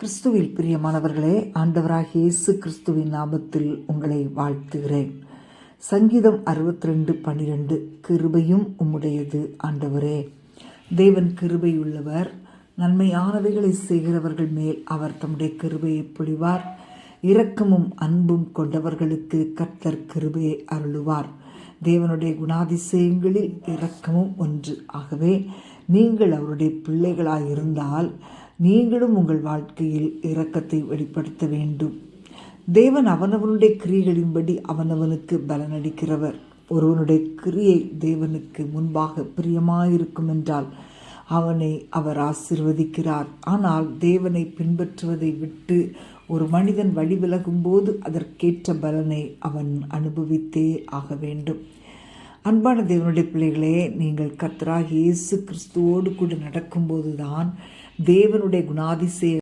கிறிஸ்துவில் பிரியமானவர்களே ஆண்டவராக இயேசு கிறிஸ்துவின் நாமத்தில் உங்களை வாழ்த்துகிறேன். சங்கீதம் அறுபத்தி ரெண்டு பன்னிரெண்டு கிருபையும் உம்முடையது ஆண்டவரே. தேவன் கிருபையுள்ளவர் நன்மையானவைகளை செய்கிறவர்கள் மேல் அவர் தம்முடைய கிருபையை பொழிவார். இரக்கமும் அன்பும் கொண்டவர்களுக்கு கர்த்தர் கிருபையை அருளுவார். தேவனுடைய குணாதிசயங்களில் இரக்கமும் ஒன்று ஆகவே நீங்கள் அவருடைய பிள்ளைகளாக இருந்தால் நீங்களும் உங்கள் வாழ்க்கையில் இரக்கத்தை வெளிப்படுத்த வேண்டும். தேவன் அவனவனுடைய கிரியைகளின்படி அவனவனுக்கு பலனளிக்கிறவர். ஒருவனுடைய கிரியை தேவனுக்கு முன்பாக பிரியமாயிருக்கும் என்றால் அவனை அவர் ஆசிர்வதிக்கிறார். ஆனால் தேவனை பின்பற்றுவதை விட்டு ஒரு மனிதன் வழி விலகும்போது அதற்கேற்ற பலனை அவன் அனுபவித்தே ஆக வேண்டும். அன்பான தேவனுடைய பிள்ளைகளே நீங்கள் கர்த்தராகிய இயேசு கிறிஸ்துவோடு கூட நடக்கும்போது தான் தேவனுடைய குணாதிசய